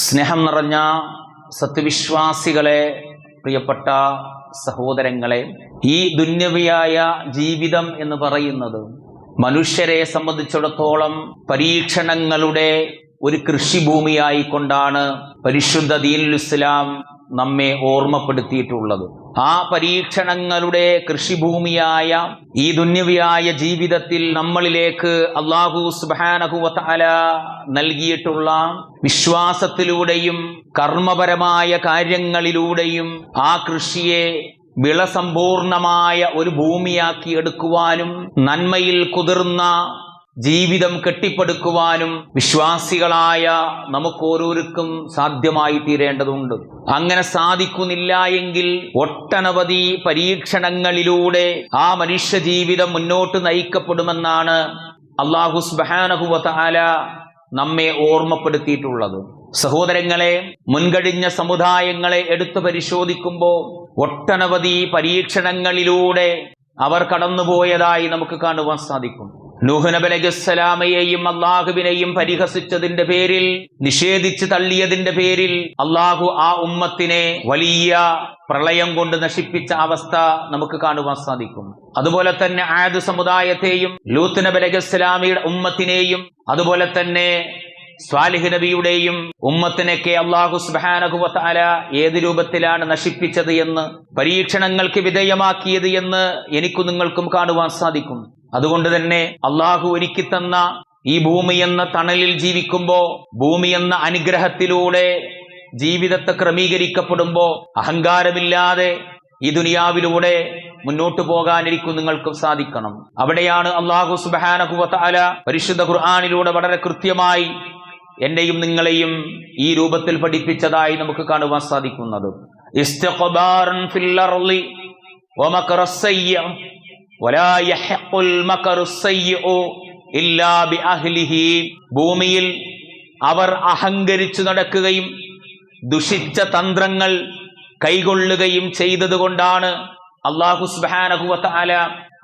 സ്നേഹം നിറഞ്ഞ സത്യവിശ്വാസികളെ പ്രിയപ്പെട്ട സഹോദരങ്ങളെ ഈ ദുന്യവിയായ ജീവിതം എന്ന് പറയുന്നത് മനുഷ്യരെ സംബന്ധിച്ചിടത്തോളം പരീക്ഷണങ്ങളുടെ ഒരു കൃഷിഭൂമിയായിക്കൊണ്ടാണ്. പരിശുദ്ധ ദീനുൽ ഇസ്ലാം നമ്മെ ഓർമ്മപ്പെടുത്തിയിട്ടുള്ളത്. ആ പരീക്ഷണങ്ങളുടെ കൃഷിഭൂമിയായ ഈ ദുന്യവിയായ ജീവിതത്തിൽ നമ്മളിലേക്ക് അള്ളാഹു സുബാനഹുവല നൽകിയിട്ടുള്ള വിശ്വാസത്തിലൂടെയും കർമ്മപരമായ കാര്യങ്ങളിലൂടെയും ആ കൃഷിയെ വിളസമ്പൂർണമായ ഒരു ഭൂമിയാക്കി എടുക്കുവാനും നന്മയിൽ കുതിർന്ന ജീവിതം കെട്ടിപ്പടുക്കുവാനും വിശ്വാസികളായ നമുക്കോരോരുക്കും സാധ്യമായി തീരേണ്ടതുണ്ട്. അങ്ങനെ സാധിക്കുന്നില്ല എങ്കിൽ ഒട്ടനവധി പരീക്ഷണങ്ങളിലൂടെ ആ മനുഷ്യ ജീവിതം മുന്നോട്ട് നയിക്കപ്പെടുമെന്നാണ് അള്ളാഹു സുബാനഹുവല നമ്മെ ഓർമ്മപ്പെടുത്തിയിട്ടുള്ളത്. സഹോദരങ്ങളെ മുൻകഴിഞ്ഞ സമുദായങ്ങളെ എടുത്തു പരിശോധിക്കുമ്പോൾ ഒട്ടനവധി പരീക്ഷണങ്ങളിലൂടെ അവർ കടന്നുപോയതായി നമുക്ക് കാണുവാൻ സാധിക്കും. നൂഹ് നബി അലൈഹിസ്സലാമയെയും അള്ളാഹുവിനെയും പരിഹസിച്ചതിന്റെ പേരിൽ നിഷേധിച്ചു തള്ളിയതിന്റെ പേരിൽ അള്ളാഹു ആ ഉമ്മത്തിനെ വലിയ പ്രളയം കൊണ്ട് നശിപ്പിച്ച അവസ്ഥ നമുക്ക് കാണുവാൻ സാധിക്കും. അതുപോലെ തന്നെ ആദ് സമുദായത്തെയും ലൂത്ത് നബി അലൈഹിസ്സലാമിയുടെ ഉമ്മത്തിനെയും അതുപോലെ തന്നെ സ്വാലിഹ് നബിയുടെയും ഉമ്മത്തിനൊക്കെ അള്ളാഹു സുബാനഹുവല ഏത് രൂപത്തിലാണ് നശിപ്പിച്ചത് എന്ന് പരീക്ഷണങ്ങൾക്ക് വിധേയമാക്കിയത് എന്ന് എനിക്കും നിങ്ങൾക്കും കാണുവാൻ സാധിക്കും. അതുകൊണ്ട് തന്നെ അള്ളാഹു ഒരുക്കി തന്ന ഈ ഭൂമി എന്ന തണലിൽ ജീവിക്കുമ്പോൾ ഭൂമി എന്ന അനുഗ്രഹത്തിലൂടെ ജീവിതത്തെ ക്രമീകരിക്കപ്പെടുമ്പോ അഹങ്കാരമില്ലാതെ ഈ ദുനിയാവിലൂടെ മുന്നോട്ടു പോകാനിരിക്കും നിങ്ങൾക്കും സാധിക്കണം. അവിടെയാണ് അള്ളാഹു സുബാനഹുവല പരിശുദ്ധ ഖുർആാനിലൂടെ വളരെ കൃത്യമായി എന്നെയും നിങ്ങളെയും ഈ രൂപത്തിൽ പഠിപ്പിച്ചതായി നമുക്ക് കാണുവാൻ സാധിക്കുന്നത്. ഭൂമിയിൽ അവർ അഹങ്കരിച്ചു നടക്കുകയും ദുഷിച്ച തന്ത്രങ്ങൾ കൈകൊള്ളുകയും ചെയ്തതുകൊണ്ടാണ് അള്ളാഹു സുബ്ഹാനഹു വതആല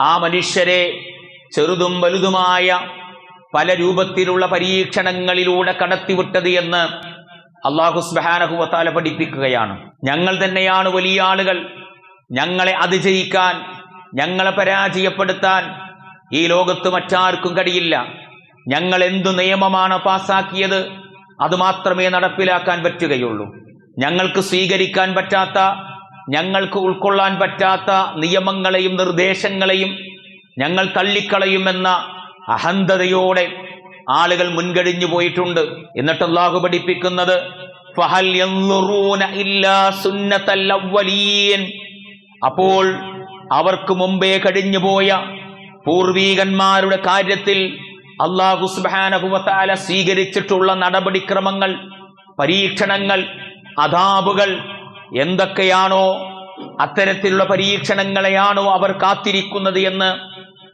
ആ മനുഷ്യരെ ചെറുതും വലുതുമായ പല രൂപത്തിലുള്ള പരീക്ഷണങ്ങളിലൂടെ കടത്തിവിട്ടത് എന്ന് അള്ളാഹു സുബാനഹുവത്താല പഠിപ്പിക്കുകയാണ്. ഞങ്ങൾ തന്നെയാണ് വലിയ ആളുകൾ. ഞങ്ങളെ അതിജയിക്കാൻ ഞങ്ങളെ പരാജയപ്പെടുത്താൻ ഈ ലോകത്ത് മറ്റാർക്കും കഴിയില്ല. ഞങ്ങൾ എന്തു നിയമമാണ് പാസാക്കിയത് അത് മാത്രമേ നടപ്പിലാക്കാൻ പറ്റുകയുള്ളൂ. ഞങ്ങൾക്ക് സ്വീകരിക്കാൻ പറ്റാത്ത ഞങ്ങൾക്ക് ഉൾക്കൊള്ളാൻ പറ്റാത്ത നിയമങ്ങളെയും നിർദ്ദേശങ്ങളെയും ഞങ്ങൾ തള്ളിക്കളയുമെന്ന അഹന്തതയോടെ ആളുകൾ മുൻകഴിഞ്ഞു പോയിട്ടുണ്ട്. എന്നിട്ട് അള്ളാഹു പഠിപ്പിക്കുന്നത് അപ്പോൾ അവർക്ക് മുമ്പേ കഴിഞ്ഞുപോയ പൂർവീകന്മാരുടെ കാര്യത്തിൽ അള്ളാഹു സുബാനഹുവത്താല സ്വീകരിച്ചിട്ടുള്ള നടപടിക്രമങ്ങൾ പരീക്ഷണങ്ങൾ അതാബുകൾ എന്തൊക്കെയാണോ അത്തരത്തിലുള്ള പരീക്ഷണങ്ങളെയാണോ അവർ കാത്തിരിക്കുന്നത് എന്ന്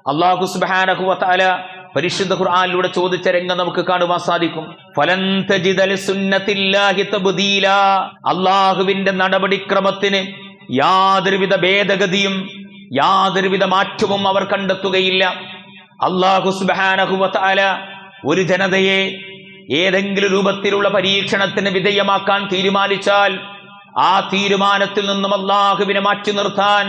അള്ളാഹു സുബാനഹുവത്താല പരിശുദ്ധ ഖുർആാനിലൂടെ ചോദിച്ച രംഗം നമുക്ക് കാണുവാൻ സാധിക്കും. അള്ളാഹുവിന്റെ നടപടിക്രമത്തിന് യാതൊരുവിധ ഭേദഗതിയും യാതൊരുവിധ മാറ്റവും അവർ കണ്ടെത്തുകയില്ല. അള്ളാഹു സുബാനഹുല ഒരു ജനതയെ ഏതെങ്കിലും രൂപത്തിലുള്ള പരീക്ഷണത്തിന് വിധേയമാക്കാൻ തീരുമാനിച്ചാൽ ആ തീരുമാനത്തിൽ നിന്നും അള്ളാഹുവിനെ മാറ്റി നിർത്താൻ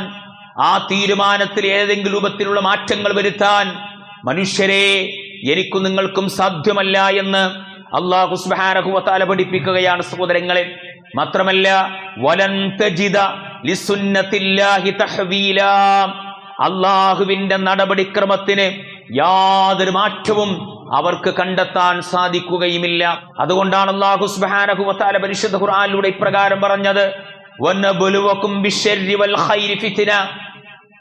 ആ തീരുമാനത്തിൽ ഏതെങ്കിലും രൂപത്തിലുള്ള മാറ്റങ്ങൾ വരുത്താൻ മനുഷ്യരെ എനിക്കും നിങ്ങൾക്കും സാധ്യമല്ല എന്ന് അള്ളാഹു സുബാനഹുവത്താല പഠിപ്പിക്കുകയാണ് സഹോദരങ്ങളെ. മാത്രമല്ല അള്ളാഹുവിന്റെ നടപടിക്രമത്തിന് യാതൊരു മാറ്റവും അവർക്ക് കണ്ടെത്താൻ സാധിക്കുകയുമില്ല. അതുകൊണ്ടാണ് അള്ളാഹു സുബാനഹുല പരിശുദ്ധ ഖുർആനിലൂടെ ഇപ്രകാരം പറഞ്ഞത്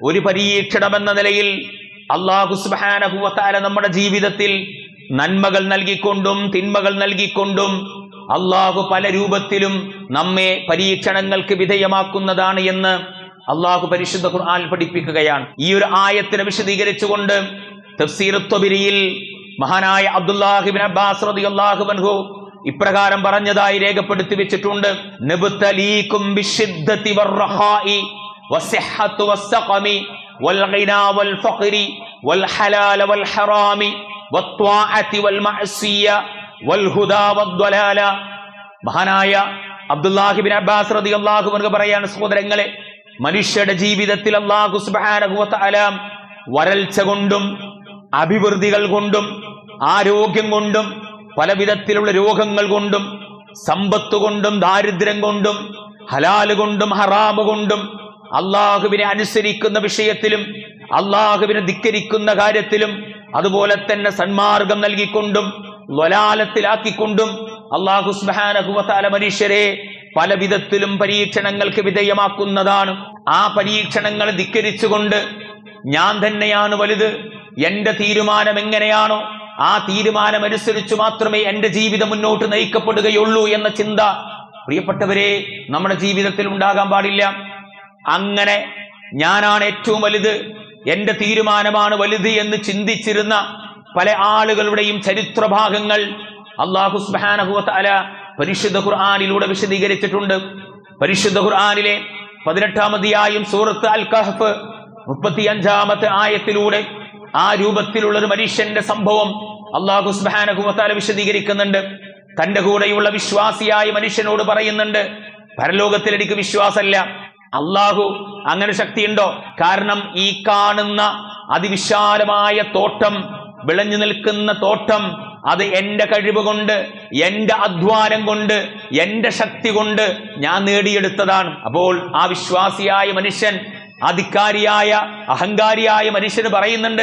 ഒരു പരീക്ഷണമെന്ന നിലയിൽ അള്ളാഹു സുബാനഹുവത്താല നമ്മുടെ ജീവിതത്തിൽ നന്മകൾ നൽകിക്കൊണ്ടും തിന്മകൾ നൽകിക്കൊണ്ടും അള്ളാഹു പല രൂപത്തിലും നമ്മെ പരീക്ഷണങ്ങൾക്ക് വിധേയമാക്കുന്നതാണ് എന്ന് അള്ളാഹു പരിശുദ്ധ ഖുർആൻ പഠിപ്പിക്കുകയാണ് ഈ ഒരു ആയത്തിനെ വിശദീകരിച്ചുകൊണ്ട് തഫ്സീർ ത്വബിരിയിൽ മഹാനായ അബ്ദുല്ലാഹിബിൻ അബ്ബാസ് റളിയല്ലാഹു അൻഹു ഇപ്രകാരം പറഞ്ഞതായി രേഖപ്പെടുത്തി വെച്ചിട്ടുണ്ട് നബ്തലീകും ബിശ്ശിദ്ദതി വർറഖാഇ വസ്സിഹ്ഹത്തു വസ്സഖമി والغنى والفقر والحلال والحرام والطاعة والمعصية والهدى والضلال മഹാനായ അബ്ദുല്ലാഹിബിൻ അബ്ബാസ് റതി അള്ളാഹു എന്ന് പറയാണ് സഹോദരങ്ങളെ മനുഷ്യരുടെ ജീവിതത്തിൽ അള്ളാഹു സുബാനഹുവല വരൾച്ച കൊണ്ടും അഭിവൃദ്ധികൾ കൊണ്ടും ആരോഗ്യം കൊണ്ടും പലവിധത്തിലുള്ള രോഗങ്ങൾ കൊണ്ടും സമ്പത്ത് കൊണ്ടും ദാരിദ്ര്യം കൊണ്ടും ഹലാൽ കൊണ്ടും ഹറാമ് കൊണ്ടും അള്ളാഹുവിനെ അനുസരിക്കുന്ന വിഷയത്തിലും അള്ളാഹുവിനെ ധിക്കരിക്കുന്ന കാര്യത്തിലും അതുപോലെ തന്നെ സന്മാർഗം നൽകിക്കൊണ്ടും ലാലത്തിലാക്കിക്കൊണ്ടും അള്ളാഹു സുബാനഹുവത്താല മനുഷ്യരെ പല വിധത്തിലും പരീക്ഷണങ്ങൾക്ക് വിധേയമാക്കുന്നതാണ്. ആ പരീക്ഷണങ്ങൾ ധിക്കരിച്ചുകൊണ്ട് ഞാൻ തന്നെയാണ് വലുത്. എന്റെ തീരുമാനം എങ്ങനെയാണോ ആ തീരുമാനമനുസരിച്ച് മാത്രമേ എന്റെ ജീവിതം മുന്നോട്ട് നയിക്കപ്പെടുകയുള്ളൂ എന്ന ചിന്ത. പ്രിയപ്പെട്ടവരെ നമ്മുടെ ജീവിതത്തിൽ ഉണ്ടാകാൻ പാടില്ല. അങ്ങനെ ഞാനാണ് ഏറ്റവും വലുത്. എന്റെ തീരുമാനമാണ് വലുത് എന്ന് ചിന്തിച്ചിരുന്ന പല ആളുകളുടെയും ചരിത്രഭാഗങ്ങൾ അള്ളാഹു സുബാനഹുല പരിശുദ്ധ ഖുർആാനിലൂടെ വിശദീകരിച്ചിട്ടുണ്ട്. പരിശുദ്ധ ഖുർആാനിലെ പതിനെട്ടാമതിയായും സൂറത്ത് അൽ കഹഫ് മുപ്പത്തിയഞ്ചാമത്തെ ആയത്തിലൂടെ ആ രൂപത്തിലുള്ള ഒരു മനുഷ്യന്റെ സംഭവം അള്ളാഹു സുബാനഹുവത്താല വിശദീകരിക്കുന്നുണ്ട്. തന്റെ കൂടെയുള്ള വിശ്വാസിയായ മനുഷ്യനോട് പറയുന്നുണ്ട് പരലോകത്തിൽ എനിക്ക് വിശ്വാസമല്ല അള്ളാഹു അങ്ങനെ ശക്തിയുണ്ടോ? കാരണം ഈ കാണുന്ന അതിവിശാലമായ തോട്ടം വിളഞ്ഞു നിൽക്കുന്ന തോട്ടം അത് എന്റെ കഴിവ് കൊണ്ട് എന്റെ അധ്വാനം കൊണ്ട് എന്റെ ശക്തി കൊണ്ട് ഞാൻ നേടിയെടുത്തതാണ്. അപ്പോൾ ആ വിശ്വാസിയായ മനുഷ്യൻ അധികാരിയായ അഹങ്കാരിയായ മനുഷ്യന് പറയുന്നുണ്ട്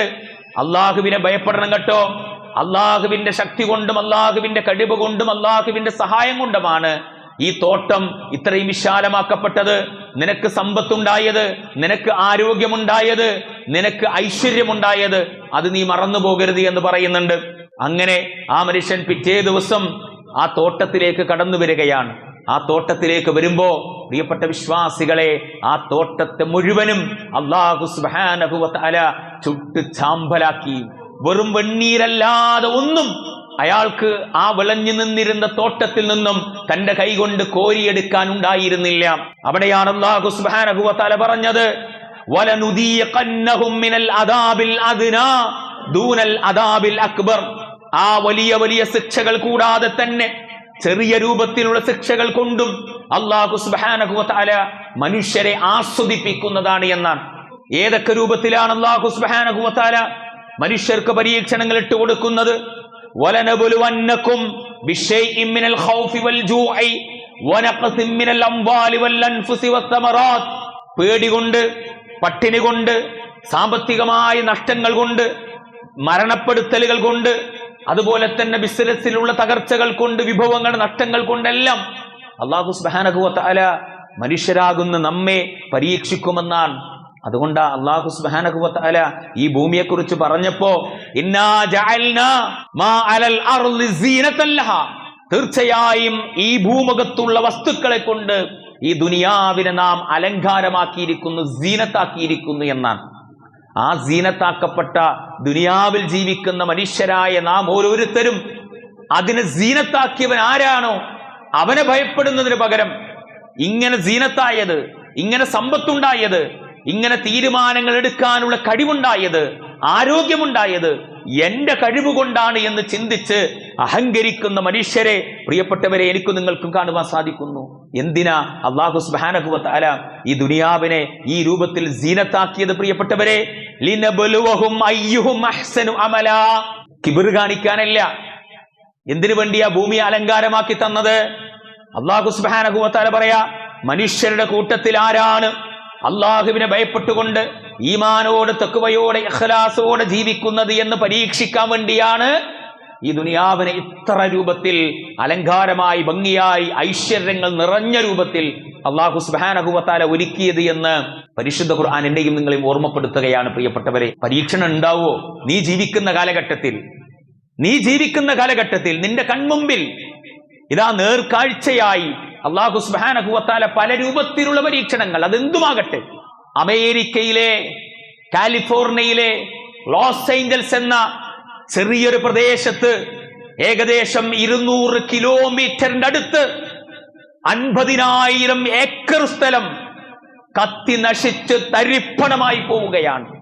അള്ളാഹുവിനെ ഭയപ്പെടണം കേട്ടോ. അള്ളാഹുവിന്റെ ശക്തി കൊണ്ടും അള്ളാഹുവിന്റെ കഴിവ് കൊണ്ടും അള്ളാഹുവിന്റെ സഹായം കൊണ്ടുമാണ് ഈ തോട്ടം ഇത്രയും വിശാലമാക്കപ്പെട്ടത്? നിനക്ക് സമ്പത്തുണ്ടായത്? നിനക്ക് ആരോഗ്യമുണ്ടായത്? നിനക്ക് ഐശ്വര്യമുണ്ടായത്? അത് നീ മറന്നു പോകരുത് എന്ന് പറയുന്നുണ്ട്. അങ്ങനെ ആ മനുഷ്യൻ പിറ്റേ ദിവസം ആ തോട്ടത്തിലേക്ക് കടന്നു വരികയാണ്. ആ തോട്ടത്തിലേക്ക് വരുമ്പോ പ്രിയപ്പെട്ട വിശ്വാസികളെ ആ തോട്ടത്തെ മുഴുവനും അള്ളാഹു സുബാനഹുല ചുട്ട് ചാമ്പലാക്കി. വെറും വെണ്ണീരല്ലാതെ ഒന്നും അയാൾക്ക് ആ വിളഞ്ഞു നിന്നിരുന്ന തോട്ടത്തിൽ നിന്നും തന്റെ കൈകൊണ്ട് കോരിയെടുക്കാൻ ഉണ്ടായിരുന്നില്ല. അവിടെയാണ് അള്ളാഹു പറഞ്ഞത് ദൂനൽ അദാബിൽ അക്ബർ. ആ വലിയ വലിയ ശിക്ഷകൾ കൂടാതെ തന്നെ ചെറിയ രൂപത്തിലുള്ള ശിക്ഷകൾ കൊണ്ടും അള്ളാഹു സുബാനഹുവല മനുഷ്യരെ ആസ്വദിപ്പിക്കുന്നതാണ് എന്നാണ്. ഏതൊക്കെ രൂപത്തിലാണ് അള്ളാഹു സുബാനഹുവല മനുഷ്യർക്ക് പരീക്ഷണങ്ങൾ ഇട്ട് കൊടുക്കുന്നത് അൻഫുസി വസ്സമറാത്ത് പേടി കൊണ്ട് പട്ടിണി കൊണ്ട് സാമ്പത്തികമായ നഷ്ടങ്ങൾ കൊണ്ട് മരണപ്പെടുത്തലുകൾ കൊണ്ട് അതുപോലെ തന്നെ ബിസിനസ്സിലുള്ള തകർച്ചകൾ കൊണ്ട് വിഭവങ്ങൾ നഷ്ടങ്ങൾ കൊണ്ടെല്ലാം അള്ളാഹു സുബാനകുവല മനുഷ്യരാകുന്ന നമ്മെ പരീക്ഷിക്കുമെന്നാണ് അതുകൊണ്ട് അള്ളാഹു സുബാനകുവല ഈ ഭൂമിയെ കുറിച്ച് പറഞ്ഞപ്പോ. തീർച്ചയായും ഈ ഭൂമുഖത്തുള്ള വസ്തുക്കളെ കൊണ്ട് ഈ ദുനിയാവിനെ നാം അലങ്കാരമാക്കിയിരിക്കുന്നു സീനത്താക്കിയിരിക്കുന്നു എന്നാണ് ആ സീനത്താക്കപ്പെട്ട ദുനിയാവിൽ ജീവിക്കുന്ന മനുഷ്യരായ നാം ഓരോരുത്തരും അതിനെ സീനത്താക്കിയവൻ ആരാണോ അവനെ ഭയപ്പെടുന്നതിന് പകരം ഇങ്ങനെ സീനത്തായത് ഇങ്ങനെ സമ്പത്തുണ്ടായത് ഇങ്ങനെ തീരുമാനങ്ങൾ എടുക്കാനുള്ള കഴിവുണ്ടായത് ആരോഗ്യമുണ്ടായത് എന്റെ കഴിവുകൊണ്ടാണ് എന്ന് ചിന്തിച്ച് അഹങ്കരിക്കുന്ന മനുഷ്യരെ പ്രിയപ്പെട്ടവരെ എനിക്കും നിങ്ങൾക്കും കാണുവാൻ സാധിക്കുന്നു. എന്തിനാ? അള്ളാഹു സുബാനഹുവല ഈ ദുനിയാവിനെ ഈ രൂപത്തിൽ ജീനത്താക്കിയത് പ്രിയപ്പെട്ടവരെ? അമല. കിബിർ കാണിക്കാനല്ല. എന്തിനു വേണ്ടിയാ ഭൂമി അലങ്കാരമാക്കി തന്നത്? അള്ളാഹു സുബാനഹുവത്താല പറയാ മനുഷ്യരുടെ കൂട്ടത്തിൽ ആരാണ് അള്ളാഹുവിനെ ഭയപ്പെട്ടുകൊണ്ട് ഈമാനോട് തെക്കുവയോടെ ഇഖ്ലാസോടെ ജീവിക്കുന്നത് എന്ന് പരീക്ഷിക്കാൻ വേണ്ടിയാണ് ഈ ദുനിയാവിനെ ഇത്ര രൂപത്തിൽ അലങ്കാരമായി ഭംഗിയായി ഐശ്വര്യങ്ങൾ നിറഞ്ഞ രൂപത്തിൽ അള്ളാഹു സുബാനഹുവത്താല ഒരുക്കിയത് എന്ന് പരിശുദ്ധ ഖുർആൻ എന്റെയും നിങ്ങളെയും ഓർമ്മപ്പെടുത്തുകയാണ് പ്രിയപ്പെട്ടവരെ. പരീക്ഷണം ഉണ്ടാവോ? നീ ജീവിക്കുന്ന കാലഘട്ടത്തിൽ നീ ജീവിക്കുന്ന കാലഘട്ടത്തിൽ നിന്റെ കൺമുമ്പിൽ ഇതാ നേർക്കാഴ്ചയായി അള്ളാഹു സുബാനഹുവത്താല പല രൂപത്തിലുള്ള പരീക്ഷണങ്ങൾ. അതെന്തുമാകട്ടെ? അമേരിക്കയിലെ കാലിഫോർണിയയിലെ ലോസ് ഏഞ്ചൽസ് എന്ന ചെറിയൊരു പ്രദേശത്ത് ഏകദേശം ഇരുന്നൂറ് കിലോമീറ്ററിന്റെ അടുത്ത് അൻപതിനായിരം ഏക്കർ സ്ഥലം കത്തി നശിച്ച് തരിപ്പണമായി പോവുകയാണ്.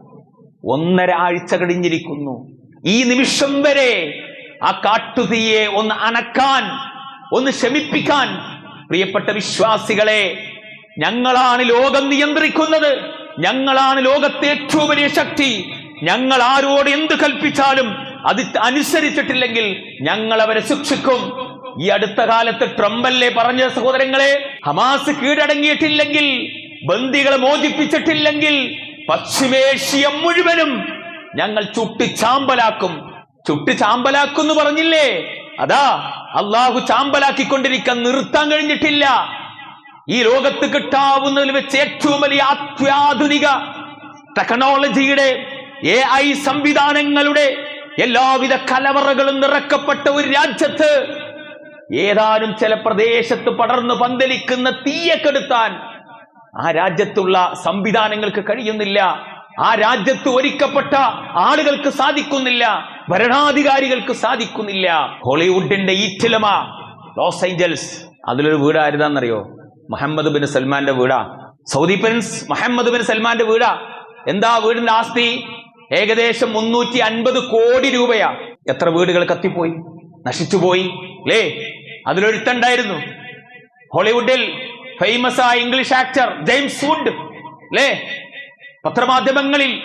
ഒന്നര ആഴ്ച കഴിഞ്ഞിരിക്കുന്നു. ഈ നിമിഷം വരെ ആ കാട്ടുതീയെ ഒന്ന് അനക്കാൻ ഒന്ന് ശമിപ്പിക്കാൻ പ്രിയപ്പെട്ട വിശ്വാസികളെ ഞങ്ങളാണ് ലോകം നിയന്ത്രിക്കുന്നത്. ഞങ്ങളാണ് ലോകത്തെ ഏറ്റവും വലിയ ശക്തി. ഞങ്ങൾ ആരോട് എന്ത് കൽപ്പിച്ചാലും അത് അനുസരിച്ചിട്ടില്ലെങ്കിൽ ഞങ്ങൾ അവരെ ശിക്ഷിക്കും. ഈ അടുത്ത കാലത്ത് ട്രംപല്ലേ പറഞ്ഞ സഹോദരങ്ങളെ ഹമാസ് കീഴടങ്ങിയിട്ടില്ലെങ്കിൽ ബന്ദികളെ മോചിപ്പിച്ചിട്ടില്ലെങ്കിൽ പശ്ചിമേഷ്യ മുഴുവനും ഞങ്ങൾ ചുട്ടി ചാമ്പലാക്കും ചുട്ടി എന്ന് പറഞ്ഞില്ലേ? അതാ അള്ളാഹു ചാമ്പലാക്കിക്കൊണ്ടിരിക്കാൻ നിർത്താൻ കഴിഞ്ഞിട്ടില്ല. ഈ ലോകത്ത് കിട്ടാവുന്നതിൽ വെച്ച് ഏറ്റവും വലിയ അത്യാധുനിക ടെക്നോളജിയുടെ എ ഐ സംവിധാനങ്ങളുടെ എല്ലാവിധ കലവറകളും നിറക്കപ്പെട്ട ഒരു രാജ്യത്ത് ഏതാനും ചില പ്രദേശത്ത് പടർന്നു പന്തലിക്കുന്ന തീയെ കെടുത്താൻ ആ രാജ്യത്തുള്ള സംവിധാനങ്ങൾക്ക് കഴിയുന്നില്ല. ആ രാജ്യത്ത് ഒരുക്കപ്പെട്ട ആളുകൾക്ക് സാധിക്കുന്നില്ല. ഭരണാധികാരികൾക്ക് സാധിക്കുന്നില്ല. ഹോളിവുഡിന്റെ ഈറ്റിലമ ലോസ് ഏഞ്ചൽസ്. അതിലൊരു വീട് ആരുതാന്നറിയോ? മുഹമ്മദ് ബിൻ സൽമാന്റെ വീടാ. സൗദി പ്രിൻസ് മുഹമ്മദ് ബിൻ സൽമാന്റെ വീടാ. എന്താ വീടിന്റെ ആസ്തി? ഏകദേശം മുന്നൂറ്റി അൻപത് കോടി രൂപയാ. എത്ര വീടുകൾ കത്തിപ്പോയി? നശിച്ചുപോയി. അല്ലേ അതിലൊരുത്തുണ്ടായിരുന്നു. ഹോളിവുഡിൽ ഫേമസ് ആയ ഇംഗ്ലീഷ് ആക്ടർ ജെയിംസ് വുഡ്. അല്ലേ പത്രമാധ്യമങ്ങളിൽ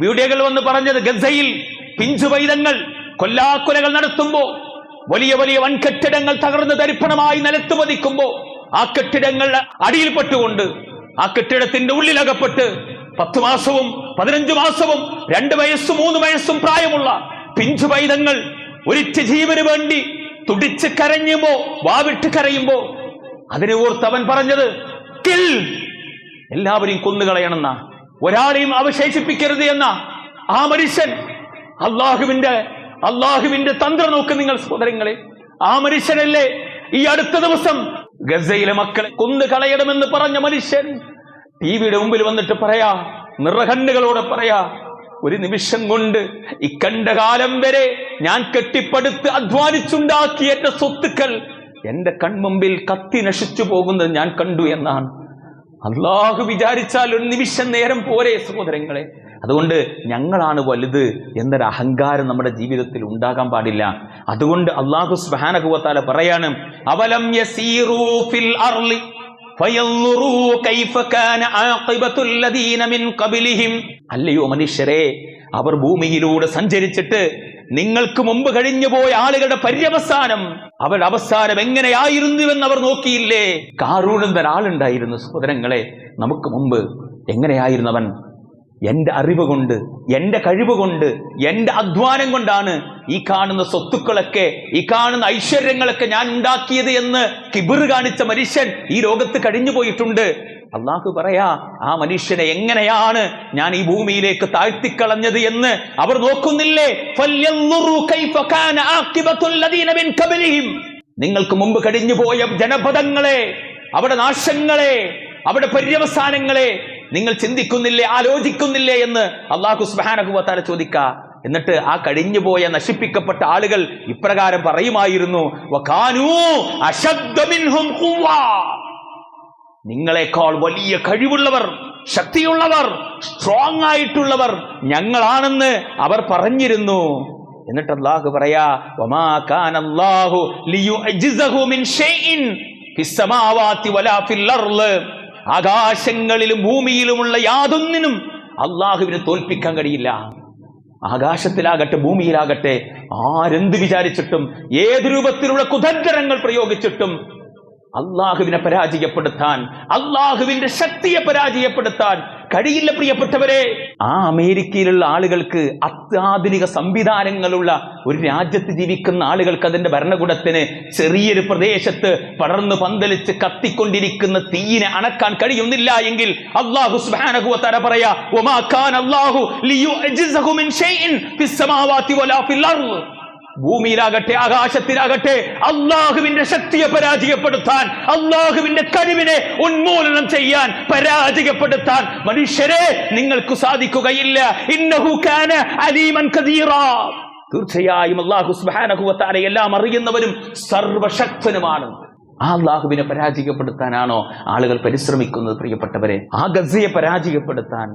വീഡിയോകൾ വന്ന് പറഞ്ഞത് ഗസയിൽ പിഞ്ചു പൈതങ്ങൾ കൊല്ലാക്കൊലകൾ നടത്തുമ്പോ വലിയ വലിയ വൻകെട്ടിടങ്ങൾ തകർന്ന് തരിപ്പണമായി നിലത്ത് പതിക്കുമ്പോൾ ആ കെട്ടിടങ്ങൾ അടിയിൽപ്പെട്ടുകൊണ്ട് ആ കെട്ടിടത്തിന്റെ ഉള്ളിലകപ്പെട്ട് പത്ത് മാസവും പതിനഞ്ചു മാസവും രണ്ട് വയസ്സും മൂന്ന് വയസ്സും പ്രായമുള്ള പിഞ്ചു പൈതങ്ങൾ ഒരിറ്റ ജീവന് വേണ്ടി തുടിച്ച് കരഞ്ഞുമ്പോ വാവിട്ട് കരയുമ്പോ അതിനെ ഓർത്ത് അവൻ പറഞ്ഞത് കിൽ! എല്ലാവരെയും കൊന്നുകളയണമെന്ന ഒരാളെയും അവശേഷിപ്പിക്കരുത് എന്ന. ആ മനുഷ്യൻ അള്ളാഹുവിന്റെ അള്ളാഹുവിന്റെ തന്ത്രം നോക്ക് നിങ്ങൾ സഹോദരങ്ങളെ. ആ മനുഷ്യനല്ലേ ഈ അടുത്ത ദിവസം ഗസയിലെ മക്കളെ കൊന്നു കളയണമെന്ന് പറഞ്ഞ മനുഷ്യൻ. ടി വിയുടെ മുമ്പിൽ വന്നിട്ട് പറയാ നിറകണ്ണുകളോട് പറയാ ഒരു നിമിഷം കൊണ്ട് ഇക്കണ്ട കാലം വരെ ഞാൻ കെട്ടിപ്പടുത്ത് അധ്വാനിച്ചുണ്ടാക്കിയ സ്വത്തുക്കൾ എന്റെ കൺമുമ്പിൽ കത്തി നശിച്ചു പോകുന്നത് ഞാൻ കണ്ടു എന്നാണ്. അള്ളാഹു വിചാരിച്ചാൽ ഒരു നിമിഷം നേരം പോരെ സഹോദരങ്ങളെ. അതുകൊണ്ട് ഞങ്ങളാണ് വലുത് എന്നൊരു അഹങ്കാരം നമ്മുടെ ജീവിതത്തിൽ ഉണ്ടാകാൻ പാടില്ല. അതുകൊണ്ട് അള്ളാഹു സുബ്ഹാനഹു പറയാണ് അവലം ഫിൽ അർളി അല്ലയോ മനുഷ്യരെ അവർ ഭൂമിയിലൂടെ സഞ്ചരിച്ചിട്ട് നിങ്ങൾക്ക് മുമ്പ് കഴിഞ്ഞു പോയ ആളുകളുടെ പര്യവസാനം അവരുടെ അവസാനം എങ്ങനെയായിരുന്നുവെന്ന് അവർ നോക്കിയില്ലേ? കാറൂണെന്ന ഒരാളുണ്ടായിരുന്നു സഹോദരങ്ങളെ നമുക്ക് മുമ്പ് എങ്ങനെയായിരുന്നു എന്റെ അറിവ് കൊണ്ട് എന്റെ കഴിവ് കൊണ്ട് എന്റെ അധ്വാനം കൊണ്ടാണ് ഈ കാണുന്ന സ്വത്തുക്കളൊക്കെ ഈ കാണുന്ന ഐശ്വര്യങ്ങളൊക്കെ ഞാൻ ഉണ്ടാക്കിയത് എന്ന് കിബിർ കാണിച്ച മനുഷ്യൻ ഈ ലോകത്ത് കഴിഞ്ഞു പോയിട്ടുണ്ട് അള്ളാഹു പറയാ ആ മനുഷ്യനെ എങ്ങനെയാണ് ഞാൻ ഈ ഭൂമിയിലേക്ക് താഴ്ത്തിക്കളഞ്ഞത് എന്ന് അവർ നോക്കുന്നില്ലേ. നിങ്ങൾക്ക് മുമ്പ് കഴിഞ്ഞു പോയ ജനപദങ്ങളെ അവിടെ നാശങ്ങളെ അവിടെ പര്യവസാനങ്ങളെ നിങ്ങൾ ചിന്തിക്കുന്നില്ലേ ആലോചിക്കുന്നില്ലേ എന്ന് അള്ളാഹു സുബാനഹുബത്താല ചോദിക്ക. എന്നിട്ട് ആ കഴിഞ്ഞുപോയ നശിപ്പിക്കപ്പെട്ട ആളുകൾ ഇപ്രകാരം പറയുമായിരുന്നു. നിങ്ങളെക്കാൾ വലിയ കഴിവുള്ളവർ ശക്തിയുള്ളവർ സ്ട്രോങ് ആയിട്ടുള്ളവർ ഞങ്ങളാണെന്ന് അവർ പറഞ്ഞിരുന്നു. എന്നിട്ട് അള്ളാഹു പറയാ ആകാശങ്ങളിലും ഭൂമിയിലുമുള്ള യാതൊന്നിനും അള്ളാഹുവിനെ തോൽപ്പിക്കാൻ കഴിയില്ല. ആകാശത്തിലാകട്ടെ ഭൂമിയിലാകട്ടെ ആരെന്ത് വിചാരിച്ചിട്ടും ഏത് രൂപത്തിലുള്ള കുതന്ത്രങ്ങൾ പ്രയോഗിച്ചിട്ടും അള്ളാഹുവിനെ പരാജയപ്പെടുത്താൻ അള്ളാഹുവിന്റെ ശക്തിയെ പരാജയപ്പെടുത്താൻ കഴിയില്ല പ്രിയപ്പെട്ടവരെ. ആ അമേരിക്കയിലുള്ള ആളുകൾക്ക് അത്യാധുനിക സംവിധാനങ്ങളുള്ള ഒരു രാജ്യത്ത് ജീവിക്കുന്ന ആളുകൾക്ക് അതിന്റെ ഭരണകൂടത്തിന് ചെറിയൊരു പ്രദേശത്ത് പടർന്നു പന്തലിച്ച് കത്തിക്കൊണ്ടിരിക്കുന്ന തീയിനെ അണക്കാൻ കഴിയുന്നില്ല എങ്കിൽ അള്ളാഹു കാന ഭൂമിയിലാകട്ടെ ആകാശത്തിലാകട്ടെ അള്ളാഹുവിന്റെ ശക്തിയെ പരാജയപ്പെടുത്താൻ അള്ളാഹുവിന്റെ കഴിവിനെ ഉന്മൂലനം ചെയ്യാൻ പരാജയപ്പെടുത്താൻ മനുഷ്യരെ നിങ്ങൾക്ക് സാധിക്കുകയില്ല. അലീമൻ തീർച്ചയായും അള്ളാഹു സുബ്ഹാനഹു വതആല എല്ലാം അറിയുന്നവരും സർവശക്തനുമാണ്. ആ അള്ളാഹുവിനെ പരാജയപ്പെടുത്താനാണോ ആളുകൾ പരിശ്രമിക്കുന്നത് പ്രിയപ്പെട്ടവരെ? ആ ഗസയെ പരാജയപ്പെടുത്താൻ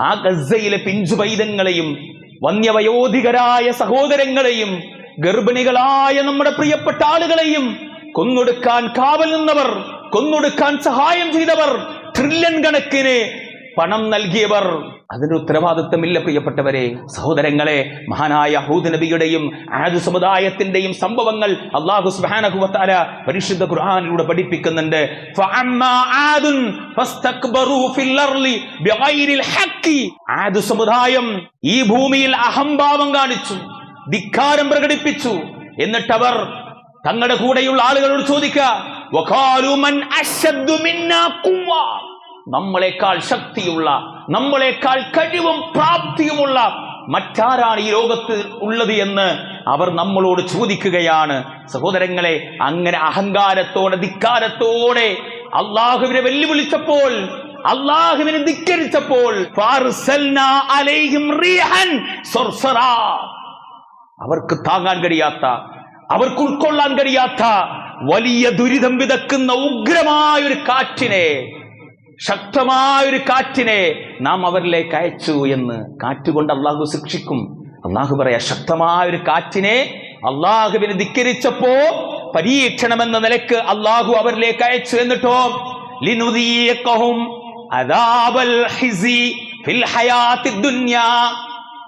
ആ ഗസയിലെ പിഞ്ചുപൈതങ്ങളെയും വന്യവയോധികരായ സഹോദരങ്ങളെയും ഗർഭിണികളായ നമ്മുടെ പ്രിയപ്പെട്ട ആളുകളെയും കൊന്നൊടുക്കാൻ കാവൽ നിന്നവർ കൊന്നൊടുക്കാൻ സഹായം ചെയ്തവർ ട്രില്യൺ കണക്കിന് പണം നൽകിയവർ. അതിന് ഉത്തരവാദിത്വമില്ല പ്രിയപ്പെട്ടവരെ. സഹോദരങ്ങളെ മഹാനായ ഹൂദ് നബിയുടെയും ആദ് സമുദായത്തിന്റെയും സംഭവങ്ങൾ അള്ളാഹു സുബാനഹുവത്താല പരിശുദ്ധ ഖുർആനിലൂടെ പഠിപ്പിക്കുന്നുണ്ട്. ആദ് സമുദായം ഈ ഭൂമിയിൽ അഹംഭാവം കാണിച്ചു. ധിക്കാരം പ്രകടിപ്പിച്ചു. എന്നിട്ടവർ തങ്ങളുടെ കൂടെയുള്ള ആളുകളോട് ചോദിക്കുക നമ്മളെക്കാൾ ശക്തിയുള്ള നമ്മളെക്കാൾ കഴിവും പ്രാപ്തിയുമുള്ള മറ്റാരാണ് ഈ ലോകത്ത് ഉള്ളത് എന്ന് അവർ നമ്മളോട് ചോദിക്കുകയാണ്. സഹോദരങ്ങളെ അങ്ങനെ അഹങ്കാരത്തോടെ ധിക്കാരത്തോടെ അള്ളാഹുവിനെ വെല്ലുവിളിച്ചപ്പോൾ അള്ളാഹുവിനെ ധിക്കരിച്ചപ്പോൾ അവർക്ക് താങ്ങാൻ കഴിയാത്ത അവർക്ക് ഉൾക്കൊള്ളാൻ കഴിയാത്ത വലിയ ദുരിതം വിതക്കുന്ന ഉഗ്രമായ ഒരു കാറ്റിനെ ശക്തമായൊരു കാറ്റിനെ നാം അവരിലേക്ക് അയച്ചു എന്ന് കാറ്റുകൊണ്ട് അള്ളാഹു ശിക്ഷിക്കും. അള്ളാഹു പറയാ ശക്തമായ ഒരു കാറ്റിനെ അള്ളാഹുവിനെ ധിക്കരിച്ചപ്പോ പരീക്ഷണമെന്ന നിലയ്ക്ക് അള്ളാഹു അവരിലേക്ക് അയച്ചു എന്നിട്ടോ?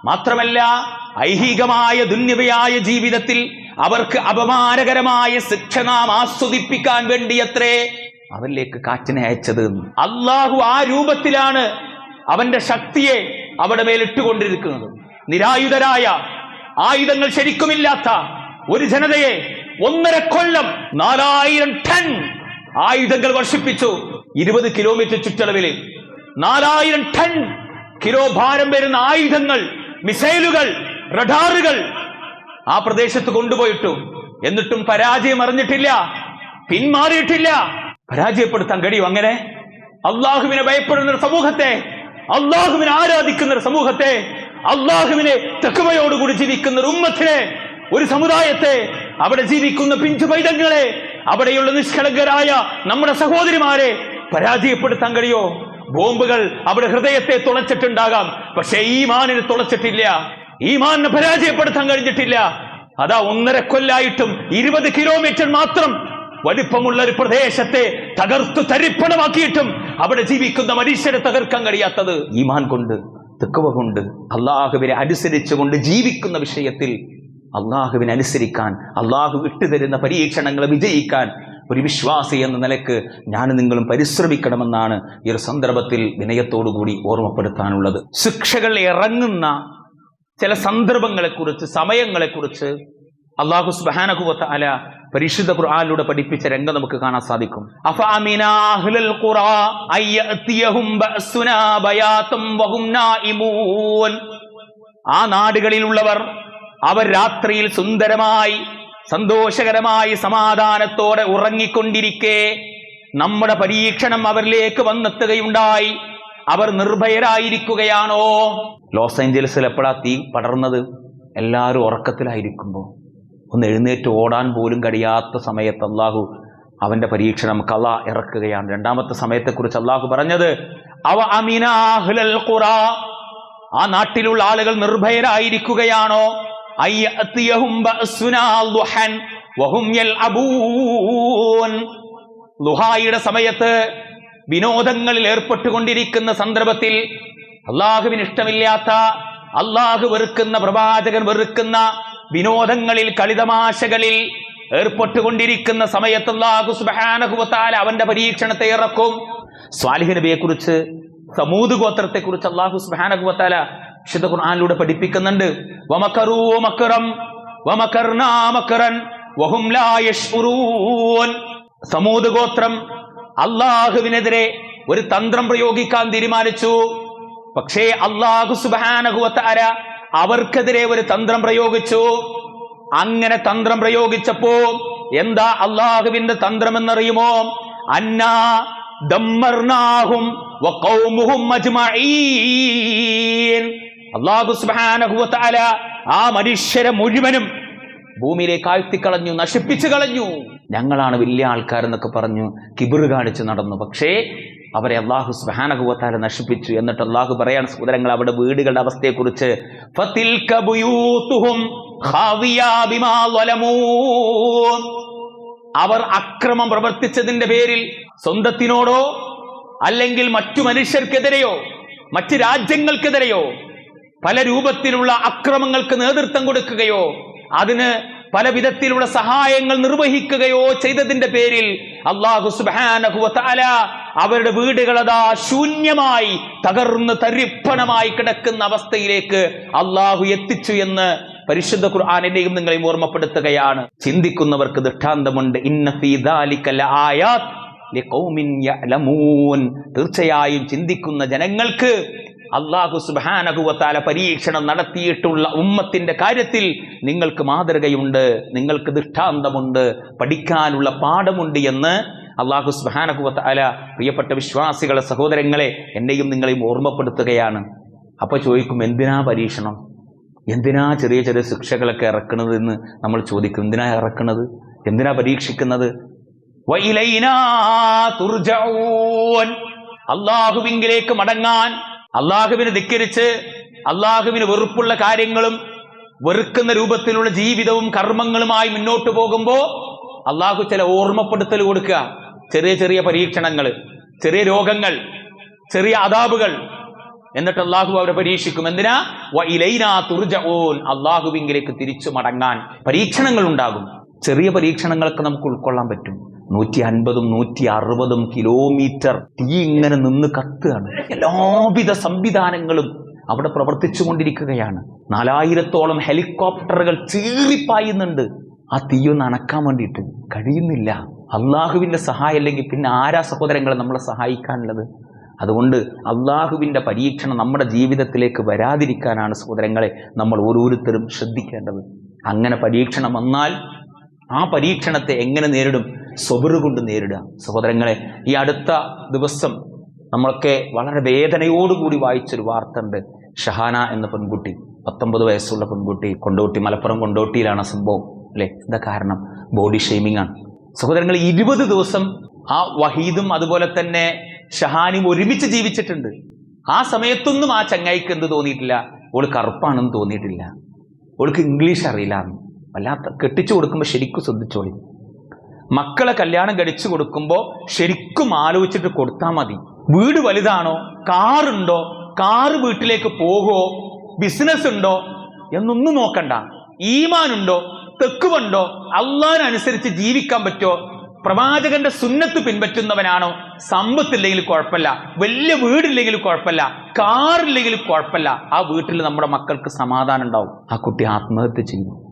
മാത്രമല്ല ഐഹികമായ ദുന്യവയായ ജീവിതത്തിൽ അവർക്ക് അപമാനകരമായ ശിക്ഷ നാം ആസ്വദിപ്പിക്കാൻ വേണ്ടിയത്രേ അവരിലേക്ക് കാറ്റിനെ അയച്ചത് അള്ളാഹു ആ രൂപത്തിലാണ് അവന്റെ ശക്തിയെ അവിടെ മേലിട്ടുകൊണ്ടിരിക്കുന്നത്. നിരായുധരായ ആയുധങ്ങൾ ശരിക്കുമില്ലാത്ത ഒരു ജനതയെ ഒന്നര കൊല്ലം നാലായിരം ടൺ ആയുധങ്ങൾ വർഷിപ്പിച്ചു ഇരുപത് കിലോമീറ്റർ ചുറ്റളവിൽ നാലായിരം ടൺ കിലോ ഭാരം വരുന്ന ആയുധങ്ങൾ മിസൈലുകൾ റഡാറുകൾ ആ പ്രദേശത്ത് കൊണ്ടുപോയിട്ടു. എന്നിട്ടും പരാജയം അറിഞ്ഞിട്ടില്ല. പിന്മാറിയിട്ടില്ല. പരാജയപ്പെടുത്താൻ കഴിയും അങ്ങനെ? അള്ളാഹുവിനെ ഭയപ്പെടുന്ന ഒരു സമൂഹത്തെ അള്ളാഹുവിനെ ആരാധിക്കുന്ന ഒരു സമൂഹത്തെ അള്ളാഹുവിനെ തെക്കുമയോടുകൂടി ജീവിക്കുന്ന ഒരു ഉമ്മത്തിനെ ഒരു സമുദായത്തെ അവിടെ ജീവിക്കുന്ന പിഞ്ചു പൈതങ്ങളെ അവിടെയുള്ള നിഷ്കളങ്കരായ നമ്മുടെ സഹോദരിമാരെ പരാജയപ്പെടുത്താൻ കഴിയോ? ബോംബുകൾ അവിടെ ഹൃദയത്തെ തുളച്ചിട്ടുണ്ടാകാം. പക്ഷേ ഈ മാനിനെ തുളച്ചിട്ടില്ല. ഈ മാനിനെ പരാജയപ്പെടുത്താൻ കഴിഞ്ഞിട്ടില്ല. അതാ ഒന്നര കൊല്ലായിട്ടും ഇരുപത് കിലോമീറ്റർ മാത്രം വലിപ്പമുള്ള ഒരു പ്രദേശത്തെ തകർത്തു തരിപ്പണമാക്കിയിട്ടും അവിടെ ജീവിക്കുന്ന മനുഷ്യരെ തകർക്കാൻ കഴിയാത്തത് ഈമാൻ കൊണ്ട് തെക്കുവ കൊണ്ട് അള്ളാഹുവിനെ അനുസരിച്ചുകൊണ്ട് ജീവിക്കുന്ന വിഷയത്തിൽ അള്ളാഹുവിനെ അനുസരിക്കാൻ അള്ളാഹു വിട്ടുതരുന്ന പരീക്ഷണങ്ങളെ വിജയിക്കാൻ ഒരു വിശ്വാസി എന്ന നിലയ്ക്ക് ഞാൻ നിങ്ങളും പരിശ്രമിക്കണമെന്നാണ് ഈ ഒരു സന്ദർഭത്തിൽ വിനയത്തോടുകൂടി ഓർമ്മപ്പെടുത്താനുള്ളത്. ശിക്ഷകൾ ഇറങ്ങുന്ന ചില സന്ദർഭങ്ങളെക്കുറിച്ച് സമയങ്ങളെക്കുറിച്ച് അള്ളാഹു സുബാനഹുവത്ത അല പരിശുദ്ധ ഖുർആാനിലൂടെ പഠിപ്പിച്ച രംഗം നമുക്ക് കാണാൻ സാധിക്കും. ആ നാടുകളിലുള്ളവർ അവർ രാത്രിയിൽ സുന്ദരമായി സന്തോഷകരമായി സമാധാനത്തോടെ ഉറങ്ങിക്കൊണ്ടിരിക്കെ നമ്മുടെ പരീക്ഷണം അവരിലേക്ക് വന്നെത്തുകയുണ്ടായി. അവർ നിർഭയരായിരിക്കുകയാണോ? ലോസ് ഏഞ്ചൽസിൽ എപ്പോഴാ തീ പടർന്നത്? എല്ലാവരും ഉറക്കത്തിലായിരിക്കുമ്പോൾ. ഒന്ന് എഴുന്നേറ്റ് ഓടാൻ പോലും കഴിയാത്ത സമയത്ത് അള്ളാഹു അവന്റെ പരീക്ഷണം കല ഇറക്കുകയാണ്. രണ്ടാമത്തെ സമയത്തെക്കുറിച്ച് അള്ളാഹു പറഞ്ഞത് അവ അമിനാഹ്ലൽ ഖുറ. ആ നാട്ടിലുള്ള ആളുകൾ നിർഭയരായിരിക്കുകയാണോ? ലുഹായുടെ സമയത്ത് വിനോദങ്ങളിൽ ഏർപ്പെട്ടുകൊണ്ടിരിക്കുന്ന സന്ദർഭത്തിൽ അള്ളാഹുവിന് ഇഷ്ടമില്ലാത്ത അള്ളാഹു വെറുക്കുന്ന പ്രവാചകൻ വെറുക്കുന്ന വിനോദങ്ങളിൽ കളിതമാശകളിൽ ഏർപ്പെട്ടുകൊണ്ടിരിക്കുന്ന സമയത്ത് അള്ളാഹു സുബാനഹുവത്താൽ അവന്റെ പരീക്ഷണത്തെ ഇറക്കും. സ്വാലിഹ് കുറിച്ച് സമൂത് ഗോത്രത്തെ കുറിച്ച് അള്ളാഹു സുബാനഹുവത്താല വിശുദ്ധ ഖുർആാനിലൂടെ പഠിപ്പിക്കുന്നുണ്ട്. സമൂത് ഗോത്രം അള്ളാഹുവിനെതിരെ ഒരു തന്ത്രം പ്രയോഗിക്കാൻ തീരുമാനിച്ചു. പക്ഷേ അള്ളാഹു സുബാനഹുവത്താര അവർക്കെതിരെ ഒരു തന്ത്രം പ്രയോഗിച്ചു. അങ്ങനെ തന്ത്രം പ്രയോഗിച്ചപ്പോ എന്താ അള്ളാഹുവിന്റെ തന്ത്രം എന്നറിയുമോ അന്നാ ദമ്മർനാഹും അള്ളാഹു സുബ്ഹാനഹു വതആല ആ മനുഷ്യരെ മുഴുവനും ഭൂമിയിലേക്ക് ആഴ്ത്തിക്കളഞ്ഞു നശിപ്പിച്ചു കളഞ്ഞു. ഞങ്ങളാണ് വലിയ ആൾക്കാരെന്നൊക്കെ പറഞ്ഞു കിബിർ കാണിച്ചു നടന്നു. പക്ഷേ അവരെ അള്ളാഹു സുബാനകുവത്താല നശിപ്പിച്ചു. എന്നിട്ട് അള്ളാഹു പറയാണ് സഹോദരങ്ങൾ അവിടെ വീടുകളുടെ അവസ്ഥയെക്കുറിച്ച്. അവർ അക്രമം പ്രവർത്തിച്ചതിന്റെ പേരിൽ സ്വന്തത്തിനോടോ അല്ലെങ്കിൽ മറ്റു മനുഷ്യർക്കെതിരെയോ മറ്റു രാജ്യങ്ങൾക്കെതിരെയോ പല രൂപത്തിലുള്ള അക്രമങ്ങൾക്ക് നേതൃത്വം കൊടുക്കുകയോ അതിന് പല വിധത്തിലുള്ള സഹായങ്ങൾ നിർവഹിക്കുകയോ ചെയ്തതിന്റെ പേരിൽ അള്ളാഹു സുബാനഹുല അവരുടെ വീടുകളതാ ശൂന്യമായി തകർന്ന് തരിപ്പണമായി കിടക്കുന്ന അവസ്ഥയിലേക്ക് അള്ളാഹു എത്തിച്ചു എന്ന് പരിശുദ്ധ ഖുർആാനിന്റെയും നിങ്ങളെയും ഓർമ്മപ്പെടുത്തുകയാണ്. ചിന്തിക്കുന്നവർക്ക് ദൃഷ്ടാന്തമുണ്ട്. തീർച്ചയായും ചിന്തിക്കുന്ന ജനങ്ങൾക്ക് അള്ളാഹു സുബാനകുവത്താല പരീക്ഷണം നടത്തിയിട്ടുള്ള ഉമ്മത്തിന്റെ കാര്യത്തിൽ നിങ്ങൾക്ക് മാതൃകയുണ്ട് നിങ്ങൾക്ക് ദൃഷ്ടാന്തമുണ്ട് പഠിക്കാനുള്ള പാഠമുണ്ട് എന്ന് അള്ളാഹു സുബാനകുവത്താല പ്രിയപ്പെട്ട വിശ്വാസികളെ സഹോദരങ്ങളെ എന്നെയും നിങ്ങളെയും ഓർമ്മപ്പെടുത്തുകയാണ്. അപ്പോൾ ചോദിക്കും എന്തിനാ പരീക്ഷണം? എന്തിനാ ചെറിയ ചെറിയ ശിക്ഷകളൊക്കെ ഇറക്കുന്നത് എന്ന് നമ്മൾ ചോദിക്കും. എന്തിനാ ഇറക്കുന്നത്? എന്തിനാ പരീക്ഷിക്കുന്നത്? അള്ളാഹുവിങ്കിലേക്ക് മടങ്ങാൻ അള്ളാഹുവിനെ ധിക്കരിച്ച് അള്ളാഹുവിന് വെറുപ്പുള്ള കാര്യങ്ങളും വെറുക്കുന്ന രൂപത്തിലുള്ള ജീവിതവും കർമ്മങ്ങളുമായി മുന്നോട്ട് പോകുമ്പോൾ അള്ളാഹു ചില ഓർമ്മപ്പെടുത്തൽ കൊടുക്കുക. ചെറിയ ചെറിയ പരീക്ഷണങ്ങൾ ചെറിയ രോഗങ്ങൾ ചെറിയ അതാബുകൾ എന്നിട്ട് അള്ളാഹു അവരെ പരീക്ഷിക്കും. എന്തിനാ? തുർജഊൻ. അള്ളാഹുവിങ്കിലേക്ക് തിരിച്ചു മടങ്ങാൻ പരീക്ഷണങ്ങൾ ഉണ്ടാകും ചെറിയ പരീക്ഷണങ്ങളൊക്കെ നമുക്ക് ഉൾക്കൊള്ളാൻ പറ്റും. നൂറ്റി അൻപതും നൂറ്റി അറുപതും കിലോമീറ്റർ തീ ഇങ്ങനെ നിന്ന് കത്തുകയാണ്. എല്ലാവിധ സംവിധാനങ്ങളും അവിടെ പ്രവർത്തിച്ചു കൊണ്ടിരിക്കുകയാണ് നാലായിരത്തോളം ഹെലികോപ്റ്ററുകൾ ചീറിപ്പായുന്നുണ്ട്. ആ തീയൊന്ന് അണക്കാൻ വേണ്ടിയിട്ട് കഴിയുന്നില്ല. അള്ളാഹുവിന്റെ സഹായം അല്ലെങ്കിൽ പിന്നെ ആരാ സഹോദരങ്ങളെ നമ്മളെ സഹായിക്കാനുള്ളത്? അതുകൊണ്ട് അള്ളാഹുവിന്റെ പരീക്ഷണം നമ്മുടെ ജീവിതത്തിലേക്ക് വരാതിരിക്കാനാണ് സഹോദരങ്ങളെ നമ്മൾ ഓരോരുത്തരും ശ്രദ്ധിക്കേണ്ടത്. അങ്ങനെ പരീക്ഷണം വന്നാൽ ആ പരീക്ഷണത്തെ എങ്ങനെ നേരിടും? സ്വബറ് കൊണ്ട് നേരിടുക. സഹോദരങ്ങളെ ഈ അടുത്ത ദിവസം നമ്മളൊക്കെ വളരെ വേദനയോടുകൂടി വായിച്ചൊരു വാർത്ത ഉണ്ട് ഷഹാന എന്ന പെൺകുട്ടി പത്തൊമ്പത് വയസ്സുള്ള പെൺകുട്ടി കൊണ്ടോട്ടി മലപ്പുറം കൊണ്ടോട്ടിയിലാണ് സംഭവം അല്ലേ? എന്താ കാരണം? ബോഡി ഷെയ്മിംഗ് ആണ്. സഹോദരങ്ങൾ ഇരുപത് ദിവസം ആ വഹീദും അതുപോലെ തന്നെ ഷഹാനും ഒരുമിച്ച് ജീവിച്ചിട്ടുണ്ട്. ആ സമയത്തൊന്നും ആ ചങ്ങായിക്ക് എന്ത് തോന്നിയിട്ടില്ല? ഓൾ കറുപ്പാണെന്ന് തോന്നിയിട്ടില്ല. ഓൾക്ക് ഇംഗ്ലീഷ് അറിയില്ല. വല്ലാത്ത കെട്ടിച്ചു കൊടുക്കുമ്പോൾ ശരിക്കും ശ്രദ്ധിച്ചോളി. മക്കളെ കല്യാണം കഴിച്ചു കൊടുക്കുമ്പോൾ ശരിക്കും ആലോചിച്ചിട്ട് കൊടുത്താൽ മതി. വീട് വലുതാണോ? കാറുണ്ടോ? കാറ് വീട്ടിലേക്ക് പോകുമോ ബിസിനസ് ഉണ്ടോ? എന്നൊന്നും നോക്കണ്ട. ഈമാനുണ്ടോ? തെക്കുമുണ്ടോ അള്ളാഹിനനുസരിച്ച് ജീവിക്കാൻ പറ്റുമോ പ്രവാചകന്റെ സുന്നത്ത് പിൻപറ്റുന്നവനാണോ? സമ്പത്തില്ലെങ്കിൽ കുഴപ്പമില്ല. വലിയ വീടില്ലെങ്കിൽ കുഴപ്പമില്ല. കാറില്ലെങ്കിൽ കുഴപ്പമില്ല. ആ വീട്ടിൽ നമ്മുടെ മക്കൾക്ക് സമാധാനം ഉണ്ടാവും. ആ കുട്ടി ആത്മഹത്യ ചെയ്യുന്നു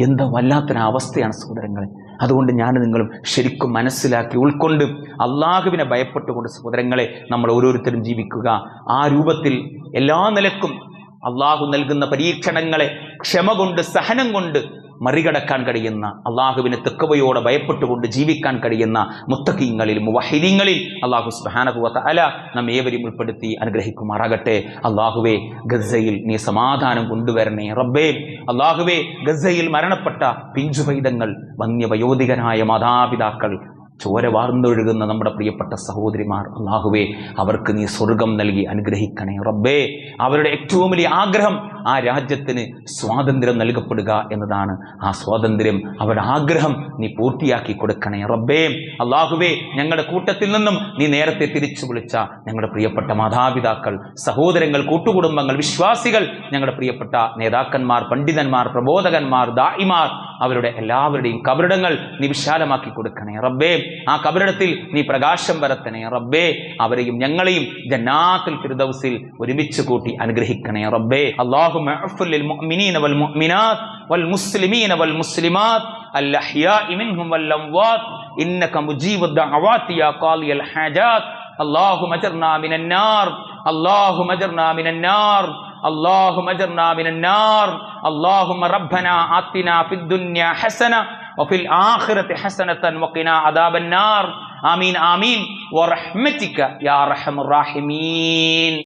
എന്താ വല്ലാത്തൊരവസ്ഥയാണ് സഹോദരങ്ങളെ. അതുകൊണ്ട് ഞാൻ നിങ്ങളും ശരിക്കും മനസ്സിലാക്കി ഉൾക്കൊണ്ട് അള്ളാഹുവിനെ ഭയപ്പെട്ടുകൊണ്ട് സഹോദരങ്ങളെ നമ്മൾ ഓരോരുത്തരും ജീവിക്കുക. ആ രൂപത്തിൽ എല്ലാ നിലക്കും അള്ളാഹു നൽകുന്ന പരീക്ഷണങ്ങളെ ക്ഷമ കൊണ്ട് സഹനം കൊണ്ട് മറികടക്കാൻ കഴിയുന്ന അള്ളാഹുവിനെ തെക്കവയോടെ ഭയപ്പെട്ടുകൊണ്ട് ജീവിക്കാൻ കഴിയുന്ന മുത്തക്കിങ്ങളിൽ മുവഹിദീങ്ങളിൽ അള്ളാഹു സുബാനകുവത്ത അല നാം ഏവരും ഉൾപ്പെടുത്തി അനുഗ്രഹിക്കുമാറാകട്ടെ. അള്ളാഹുവെ ഗസയിൽ നീ സമാധാനം കൊണ്ടുവരണേ റബ്ബേ. അള്ളാഹുവെ ഗസയിൽ മരണപ്പെട്ട പിഞ്ചുപൈതങ്ങൾ വന്യവയോധികനായ മാതാപിതാക്കൾ ചോര വാർന്നൊഴുകുന്ന നമ്മുടെ പ്രിയപ്പെട്ട സഹോദരിമാർ അള്ളാഹുവേ അവർക്ക് നീ സ്വർഗം നൽകി അനുഗ്രഹിക്കണേ. റബ്ബേ അവരുടെ ഏറ്റവും വലിയ ആഗ്രഹം ആ രാജ്യത്തിന് സ്വാതന്ത്ര്യം നൽകപ്പെടുക എന്നതാണ്. ആ സ്വാതന്ത്ര്യം അവരുടെ ആഗ്രഹം നീ പൂർത്തിയാക്കി കൊടുക്കണേ. റബ്ബേ അള്ളാഹുവേ ഞങ്ങളുടെ കൂട്ടത്തിൽ നിന്നും നീ നേരത്തെ തിരിച്ചു വിളിച്ച ഞങ്ങളുടെ പ്രിയപ്പെട്ട മാതാപിതാക്കൾ സഹോദരങ്ങൾ കൂട്ടുകുടുംബങ്ങൾ വിശ്വാസികൾ ഞങ്ങളുടെ പ്രിയപ്പെട്ട നേതാക്കന്മാർ പണ്ഡിതന്മാർ പ്രബോധകന്മാർ ദായിമാർ അവരുടെ എല്ലാവരുടെയും കബറിടങ്ങൾ നീ വിശാലമാക്കി കൊടുക്കണേ. റബ്ബേ ആ കബറിടത്തിൽ നീ പ്രകാശം വരത്തണേ റബ്ബേ അവരെയും ഞങ്ങളെയും ജന്നാത്തുൽ ഫിർദൗസിൽ ഒരുമിച്ച് കൂട്ടി അനുഗ്രഹിക്കണേ റബ്ബേ അല്ലാഹുമ്മ അഫ്ഫിൽ ലിൽ മുഅ്മിനീന വൽ മുഅ്മിനാത്ത് വൽ മുസ്ലിമീന വൽ മുസ്ലിമാത്ത് الأحياء منهم والأموات إنك مجيب الدعوات يا قاضي الحاجات اللهم اجرنا من النار اللهم اجرنا من النار اللهم اجرنا من النار اللهم ربنا آتنا في الدنيا حسنة وفي الآخرة حسنة وقنا عذاب النار. آمين آمين. ورحمتك يا أرحم الراحمين.